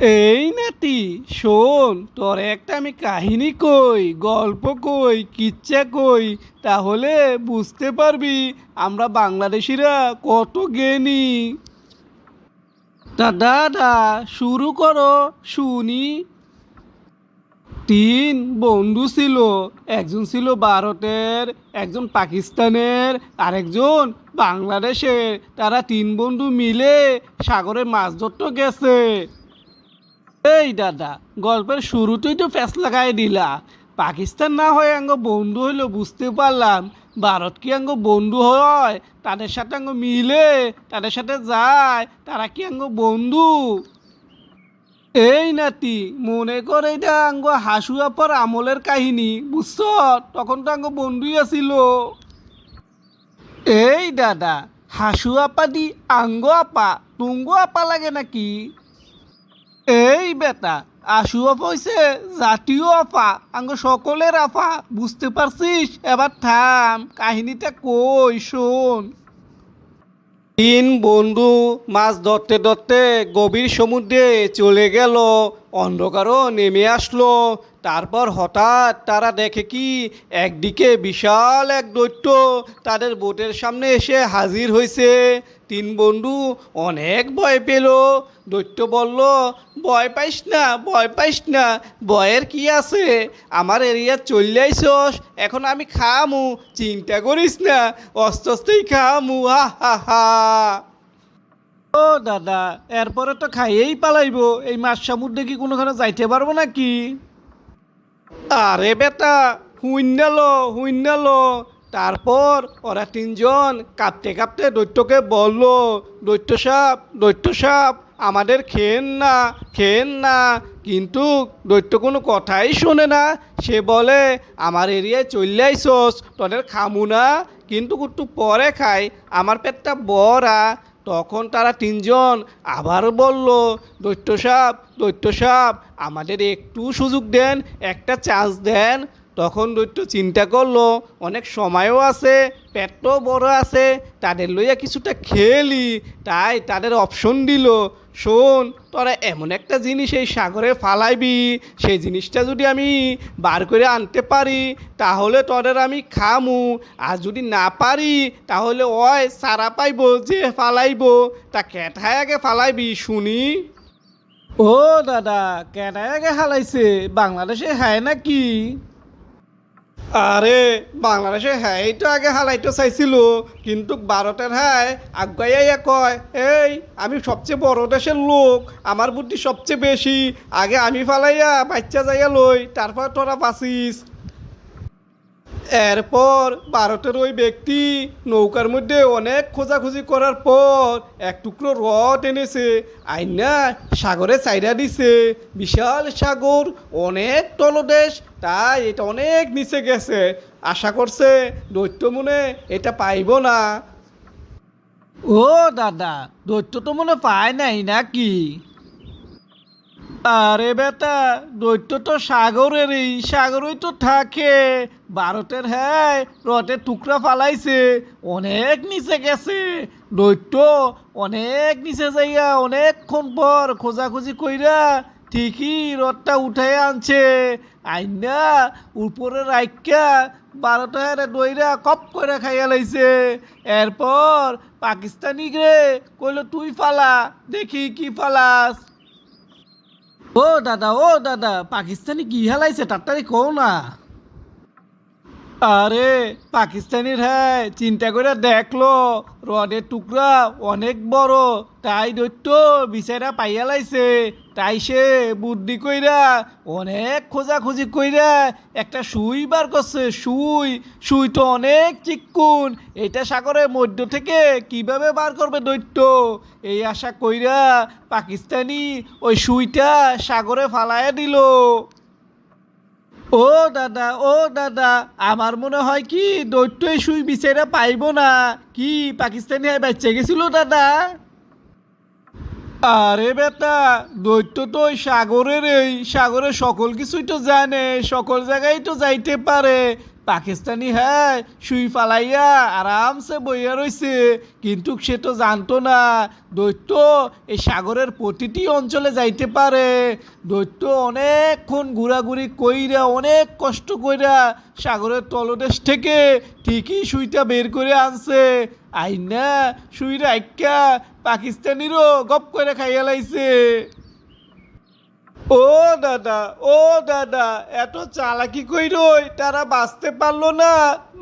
এই নাতি, শোন, তোর একটা আমি কাহিনী কই, গল্প কই, কিচ্ছা কই, তাহলে বুঝতে পারবি আমরা বাংলাদেশিরা কত জ্ঞানী। দাদা, শুরু করো, শুনি। তিন বন্ধু ছিল, একজন ছিল ভারতের, একজন পাকিস্তানের, আরেকজন বাংলাদেশের। তারা তিন বন্ধু মিলে সাগরে মাছ ধরতে গেছে। এই দাদা, গল্পের শুরুতেই তো ফ্যাস লাগাই দিলা। পাকিস্তান না হয় আঙ্গ বন্ধু হইল বুঝতে পারলাম। ভারত কি আঙ্গ বন্ধু হয়? তাদের সাথে আঙ্গ মিলে? তাদের সাথে যায়? তারা কি আঙ্গ বন্ধু? এই নাতি, মনে করে এটা আঙ্গ হাসুয়া পর আমলের কাহিনী, বুঝছ? তখন তো আঙ্গ বন্ধুই আছিল এই দাদা হাসু আপা দি আঙ্গ আপা, তুঙ্গ আপা লাগে নাকি? এই বেটা আশু হইছে জাতীয় আপা, আঙ্গ সকলের আফা বুঝতে পারছিস? এবার থাম, কাহিনীটা কই, শোন। তিন বন্ধু মাছ ধরতে ধরতে গভীর সমুদ্রে চলে গেল, অন্ধকারও নেমে আসলো। তারপর হঠাৎ তারা দেখে কি, একদিকে বিশাল এক দৈত্য, তাদের বোটের সামনে এসে হাজির হয়েছে তিন বন্ধু অনেক ভয় পেল। দৈত্য বলল, ভয় পাইস না, ভয় পাইস না, ভয়ের কি আছে? আমার এরিয়া চলে আইসস, এখন আমি খামু, চিন্তা করিস না অস্তে অস্তেই খামু, হা হা হা। ও দাদা, এরপরে তো খাইয়েই পালাইবো, এই মাছ সমুদ্রে কি কোনোখানে যাইতে পারব নাকি? আরে বেটা হুইন্যালো হুইন্যালো তারপর ওরা তিনজন কাঁপতে কাঁপতে দৈত্যকে বলল, দৈত্য সাপ দৈত্য সাপ, আমাদের খেন না খেন না। কিন্তু দৈত্য কোনো কথাই শোনে না। সে বলে, আমার এরিয়ায় চলে আইসস, তোদের খামু না, কিন্তু একটু পরে খাই। আমার পেটটা বড়া। তখন তারা তিনজন আবার বলল, দৈত্য সাপ দৈত্য সাপ, আমাদের একটু সুযোগ দেন, একটা চান্স দেন। তখন দৈত্য চিন্তা করল, অনেক সময়ও আছে, পেটও বড় আছে, তাদের লইয়া কিছুটা খেলি, তাই তাদের অপশন দিল, শোন, তোরা এমন একটা জিনিস এই সাগরে ফালাইবি, সেই জিনিসটা যদি আমি বার করে আনতে পারি, তাহলে তোদের আমি খামু, আর যদি না পারি, তাহলে ওই সারা পাইব যে ফালাইব, তা কেঠায় আগে ফালাইবি, শুনি? ও দাদা কেটায় আগে হালাইছে? বাংলাদেশে হায় নাকি? আরে, বাংলাদেশে হ্যাঁ তো আগে হালাইটো চাইছিল, কিন্তু ভারতের হ্যাঁ আগুয়াইয়া কয়, এই, আমি সবচেয়ে বড় দেশের লোক, আমার বুদ্ধি সবচেয়ে বেশি, আগে আমি ফালাইয়া বাচ্চা যাইয়া লই, তারপর তোরা বাঁচিস। এরপর ভারতের ওই ব্যক্তি নৌকার মধ্যে অনেক খোঁজাখুঁজি করার পর এক টুকরো রড এনেছে, আইনা সাগরে চাইরা দিছে। বিশাল সাগর, অনেক তলদেশ, তাই এটা অনেক নিচে গেছে। আশা করছে দৈত্য মনে এটা পাইব না। ও দাদা, দৈত্য তো মনে পায় নাই নাকি? আরে বেটা, দৈত্য তো সাগরেরই, সাগরই তো থাকে। ভারতের হ্যাঁ রথের টুকরা ফালাইছে, অনেক নিচে গেছে। দৈত্য, অনেক নিচে যাইয়া অনেকক্ষণ পর খোঁজাখুঁজি কইরা ঠিকই রথটা উঠাই আনছে। আইনা উপরে রাইকা বারোটা দইরা কপ করে খাইয়া লাইছে। এরপর পাকিস্তানি রে কইল, তুই ফালা, দেখি কি ফালাস? ও দাদা ও দাদা, পাকিস্তানি কি হালাইছে? তাড়াতাড়ি কও না। আরে, পাকিস্তানির হ্যাঁ চিন্তা করে দেখল, রডের টুকরা অনেক বড়, তাই দৈত্য বিচারা পাইয়া লাইছে, তাই সে বুদ্ধি কইরা, অনেক খোঁজাখুঁজি কইরা একটা সুই বার করছে, সুই সুই তো অনেক চিক্কুন, এটা সাগরের মধ্য থেকে কীভাবে বার করবে দৈত্য? এই আশা কইরা পাকিস্তানি ওই সুইটা সাগরে ফালাইয়া দিল। ও দাদা ও দাদা, আমার মনে হয় কি দৈত্যই সুই বিচারে পাইব না। কি পাকিস্তানি বাচ্চা গেছিল দাদা? আরে বেটা, দৈত্য তো ওই সাগরের এই সাগরের সকল কিছুই তো জানে, সকল জায়গায় তো যাইতে পারে। পাকিস্তানি হ্যাঁ শুই ফালাইয়া আরামসে বইয়া রইছে, কিন্তু সে তো জানতো না। দৈত্য এই সাগরের প্রতিটি অঞ্চলে যাইতে পারে। দৈত্য অনেকক্ষণ ঘোরাঘুরি কইরা, অনেক কষ্ট কইরা সাগরের তলদেশ থেকে ঠিকই সুইটা বের করে আনছে। আইনা শুই রাইকা পাকিস্তানিরও গপ করে খাইয়া লাইছে। ও দাদা ও দাদা, এত চালাকি কইরই তারা বাঁচতে পারল না।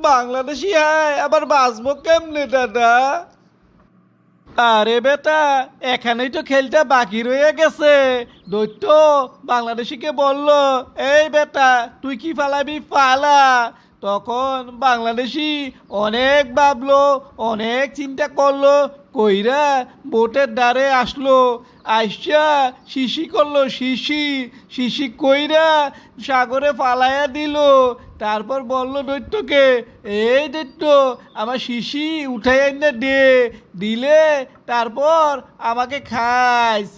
বাংলাদেশি হ্যাঁ আবার বাঁচবো কেমনে দাদা? আরে বেটা, এখানেই তো খেলটা বাকি রয়ে গেছে। দৈত্য, বাংলাদেশিকে বলল, এই বেটা, তুই কি ফালাবি, ফালা? তখন বাংলাদেশি অনেক ভাবলো, অনেক চিন্তা করল, কইরা বোটের দ্বারে আসলো। আইসা শিশি করল, শিশি শিশি কইরা সাগরে ফালাইয়া দিল। তারপর বলল দৈত্যকে, এই দৈত্য, আমার শিশি উঠাই না দে, দিলে তারপর আমাকে খাইস।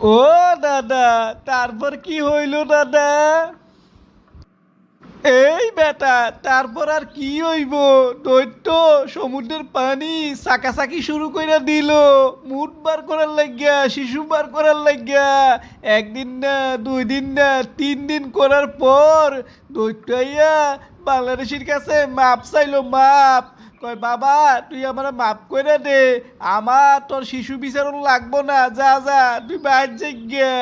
ও দাদা, তারপর কি হইল দাদা? এই বেটা, তারপর আর কি হইব? দৈত্য সমুদ্রের পানি সাকাসাকি শুরু কইরা দিল। মুঠ বার করার লাগিয়া, শিশু বার করার লাগিয়া। একদিন না, দুই দিন না, তিন দিন করার পর দৈত্য আইয়া বাংলাদেশের কাছে মাপ চাইলো, মাপ। কয়, বাবা, তুই আমার মাপ করে দে। আমার তোর শিশু বিচারণ লাগবো না। যা যা, তুই বাইর গিয়া